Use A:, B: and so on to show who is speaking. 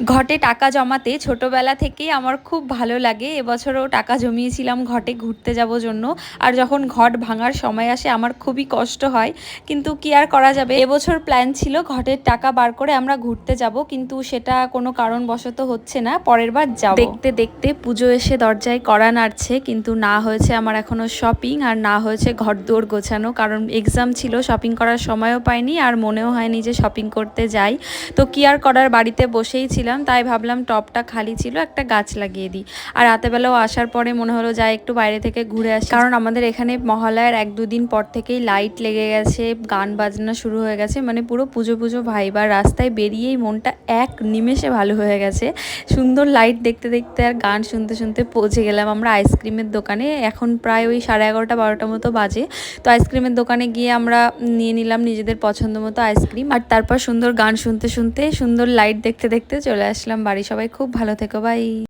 A: ঘটে টাকা জমাতে ছোটবেলা থেকেই আমার খুব ভালো লাগে। এবছরও টাকা জমিয়েছিলাম ঘটে ঘুরতে যাব জন্য। আর যখন ঘট ভাঙার সময় আসে আমার খুবই কষ্ট হয়। কিন্তু কি আর করা যাবে? এবছর প্ল্যান ছিল ঘটের টাকা বার করে আমরা ঘুরতে যাব। কিন্তু সেটা কোনো কারণবশত হচ্ছে না। পরের বার যাব। দেখতে দেখতে পুজো এসে দরজায় করা নাড়ছে। কিন্তু না হয়েছে আমার এখনও শপিং আর না হয়েছে ঘর দৌড় গোছানো। কারণ এক্সাম ছিল শপিং করার সময়ও পাইনি। আর মনেও হয়নি যে শপিং করতে যাই। তো কি আর করার? বাড়িতে বসেই ছিলাম তাই ভাবলাম টপটা খালি ছিল, একটা গাছ লাগিয়ে দিই। আর রাতেবেলাও আসার পরে মনে হলো যাই একটু বাইরে থেকে ঘুরে আসি। কারণ আমাদের এখানে মহালয়ার এক দুদিন পর থেকেই লাইট লেগে গেছে, গান বাজনা শুরু হয়ে গেছে মানে পুরো পুজো পুজো ভাইবার রাস্তায় বেরিয়েই মনটা এক নিমেষে ভালো হয়ে গেছে। সুন্দর লাইট দেখতে দেখতে আর গান শুনতে শুনতে পৌঁছে গেলাম আমরা আইসক্রিমের দোকানে। এখন প্রায় ওই সাড়ে এগারোটা বারোটা মতো বাজে। তো আইসক্রিমের দোকানে গিয়ে আমরা নিয়ে নিলাম নিজেদের পছন্দ মতো আইসক্রিম। আর তারপর সুন্দর গান শুনতে শুনতে, সুন্দর লাইট দেখতে দেখতে চলে আসলাম। বাড়ি সবাই খুব ভালো থেকো বাই।